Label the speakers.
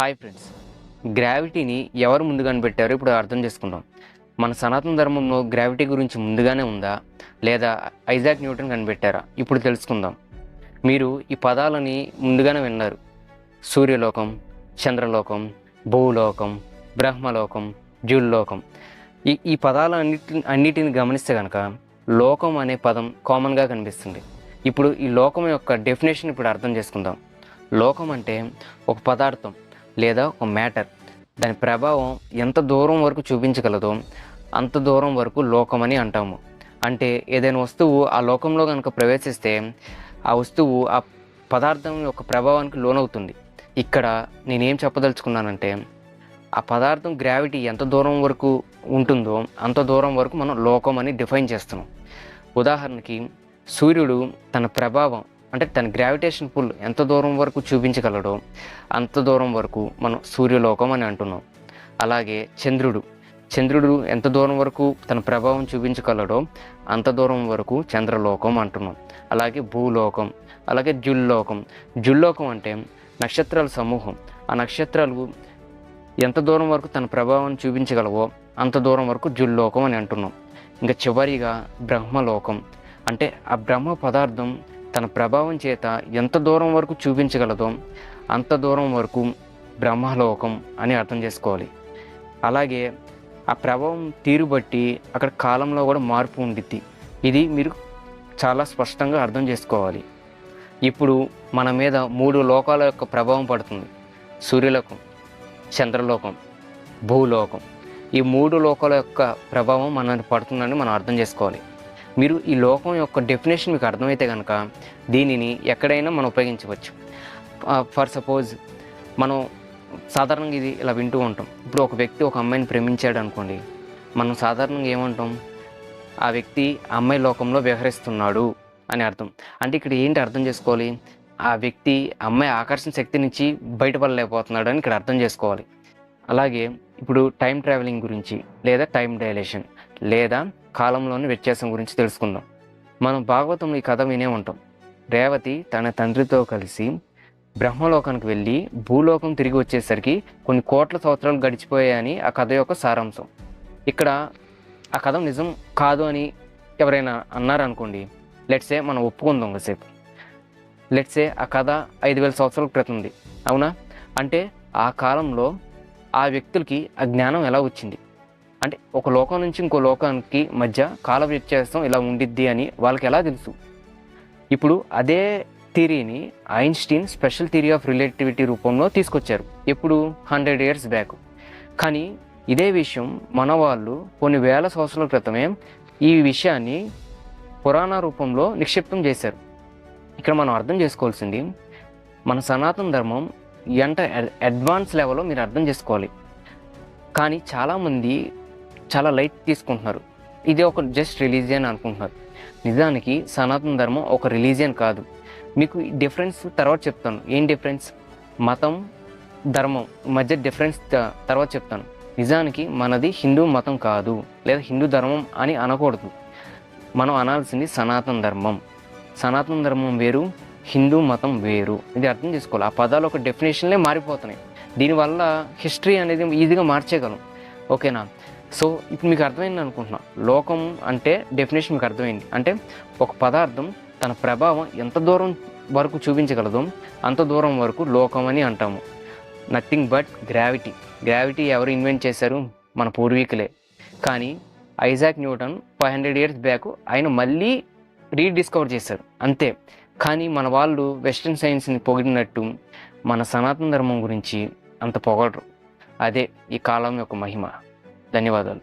Speaker 1: Hi friends. గ్రావిటీని ఎవరు ముందు కనిపెట్టారో ఇప్పుడు అర్థం చేసుకుందాం. మన సనాతన ధర్మంలో గ్రావిటీ గురించి ముందుగానే ఉందా? లేదా ఐజాక్ న్యూటన్ కనిపెట్టారా ఇప్పుడు తెలుసుకుందాం. మీరు ఈ పదాలని ముందుగానే విన్నారు. సూర్యలోకం చంద్రలోకం భూలోకం బ్రహ్మలోకం జూల్లోకం ఈ ఈ పదాలు అన్నిటి అన్నిటిని గమనిస్తే కనుక లోకం అనే పదం కామన్గా కనిపిస్తుంది. ఇప్పుడు ఈ లోకం యొక్క డెఫినేషన్ ఇప్పుడు అర్థం చేసుకుందాం. లోకం అంటే ఒక పదార్థం. లేదా ఒక మ్యాటర్. దాని ప్రభావం ఎంత దూరం వరకు చూపించగలదో అంత దూరం వరకు లోకం అని అంటాము. అంటే ఏదైనా వస్తువు ఆ లోకంలో కనుక ప్రవేశిస్తే ఆ వస్తువు ఆ పదార్థం యొక్క ప్రభావానికి లోనవుతుంది. ఇక్కడ నేనేం చెప్పదలుచుకున్నానంటే ఆ పదార్థం గ్రావిటీ ఎంత దూరం వరకు ఉంటుందో అంత దూరం వరకు మనం లోకం అని డిఫైన్ చేస్తున్నాం. ఉదాహరణకి సూర్యుడు తన ప్రభావం అంటే తన గ్రావిటేషన్ పుల్ ఎంత దూరం వరకు చూపించగలడో అంత దూరం వరకు మనం సూర్యలోకం అని అంటున్నాం. అలాగే చంద్రుడు. చంద్రుడు ఎంత దూరం వరకు తన ప్రభావం చూపించగలడో అంత దూరం వరకు చంద్రలోకం అంటున్నాం. అలాగే భూలోకం అలాగే జుల్లోకం. జుల్లోకం అంటే నక్షత్రాల సమూహం. ఆ నక్షత్రాలు ఎంత దూరం వరకు తన ప్రభావం చూపించగలవో అంత దూరం వరకు జుల్లోకం అని అంటున్నాం. ఇంకా చివరిగా బ్రహ్మలోకం. అంటే ఆ బ్రహ్మ పదార్థం తన ప్రభావం చేత ఎంత దూరం వరకు చూపించగలదో అంత దూరం వరకు బ్రహ్మలోకం అని అర్థం చేసుకోవాలి. అలాగే ఆ ప్రభావం తీరు బట్టి అక్కడ కాలంలో కూడా మార్పు ఉండిద్ది. ఇది మీరు చాలా స్పష్టంగా అర్థం చేసుకోవాలి. ఇప్పుడు మన మీద మూడు లోకాల యొక్క ప్రభావం పడుతుంది. సూర్యలోకం చంద్రలోకం భూలోకం. ఈ మూడు లోకాల యొక్క ప్రభావం మనల్ని పడుతుందని మనం అర్థం చేసుకోవాలి. మీరు ఈ లోకం యొక్క డెఫినేషన్ మీకు అర్థమైతే కనుక దీనిని ఎక్కడైనా మనం ఉపయోగించవచ్చు. ఫర్ సపోజ్ మనం సాధారణంగా ఇది ఇలా వింటూ ఉంటాం. ఇప్పుడు ఒక వ్యక్తి ఒక అమ్మాయిని ప్రేమించాడు అనుకోండి మనం సాధారణంగా ఏమంటాం? ఆ వ్యక్తి అమ్మాయి లోకంలో వ్యవహరిస్తున్నాడు అని అర్థం. అంటే ఇక్కడ ఏంటి అర్థం చేసుకోవాలి? ఆ వ్యక్తి అమ్మాయి ఆకర్షణ శక్తి నుంచి బయటపడలేకపోతున్నాడు అని ఇక్కడ అర్థం చేసుకోవాలి. అలాగే ఇప్పుడు టైం ట్రావెలింగ్ గురించి లేదా టైం డైలేషన్ లేదా కాలంలోని వ్యత్యాసం గురించి తెలుసుకుందాం. మనం భాగవతంలో ఈ కథ వినే ఉంటాం. రేవతి తన తండ్రితో కలిసి బ్రహ్మలోకానికి వెళ్ళి భూలోకం తిరిగి వచ్చేసరికి కొన్ని కోట్ల సంవత్సరాలు గడిచిపోయాయని ఆ కథ యొక్క సారాంశం. ఇక్కడ ఆ కథ నిజం కాదు అని ఎవరైనా అన్నారనుకోండి లెట్సే మనం ఒప్పుకుందాం ఒకసేపు లెట్సే ఆ కథ ఐదు వేల సంవత్సరాల ఉంది. అవునా? అంటే ఆ కాలంలో ఆ వ్యక్తులకి ఆ జ్ఞానం ఎలా వచ్చింది? అంటే ఒక లోకం నుంచి ఇంకో లోకానికి మధ్య కాల వ్యత్యాసం ఇలా ఉండిద్ది అని వాళ్ళకి ఎలా తెలుసు? ఇప్పుడు అదే థియరీని Einstein special theory of relativity రూపంలో తీసుకొచ్చారు. ఎప్పుడు? Hundred years back. కానీ ఇదే విషయం మన వాళ్ళు కొన్ని వేల సంవత్సరాల క్రితమే ఈ విషయాన్ని పురాణ రూపంలో నిక్షిప్తం చేశారు. ఇక్కడ మనం అర్థం చేసుకోవాల్సింది మన సనాతన ధర్మం ఎంత అడ్వాన్స్ లెవెల్లో మీరు అర్థం చేసుకోవాలి. కానీ చాలామంది చాలా లైట్ తీసుకుంటున్నారు. ఇది ఒక జస్ట్ రిలీజియన్ అనుకుంటున్నారు. నిజానికి సనాతన ధర్మం ఒక రిలీజియన్ కాదు. మీకు డిఫరెన్స్ తర్వాత చెప్తాను. ఏం డిఫరెన్స్? మతం ధర్మం మధ్య డిఫరెన్స్ త- తర్వాత చెప్తాను. నిజానికి మనది హిందూ మతం కాదు లేదా హిందూ ధర్మం అని అనకూడదు. మనం అనాల్సింది సనాతన ధర్మం. సనాతన ధర్మం వేరు హిందూ మతం వేరు. ఇది అర్థం చేసుకోవాలి. ఆ పదాలు ఒక డెఫినేషన్లే మారిపోతున్నాయి. దీనివల్ల హిస్టరీ అనేది ఈజీగా మార్చేయగలం. ఓకేనా? సో ఇప్పుడు మీకు అర్థమైంది అనుకుంటున్నా. లోకం అంటే డెఫినేషన్ మీకు అర్థమైంది. అంటే ఒక పదార్థం తన ప్రభావం ఎంత దూరం వరకు చూపించగలదో అంత దూరం వరకు లోకం అని అంటాము. నథింగ్ బట్ గ్రావిటీ గ్రావిటీ ఎవరు ఇన్వెంట్ చేశారు? మన పూర్వీకులే. కానీ Isaac Newton five hundred years back ఆయన మళ్ళీ రీడిస్కవర్ చేశారు. అంతే. కానీ మన వాళ్ళు వెస్ట్రన్ సైన్స్ని పొగిడినట్టు మన సనాతన ధర్మం గురించి అంత పొగడరు. అదే ఈ కాలం యొక్క మహిమ. ధన్యవాదాలు.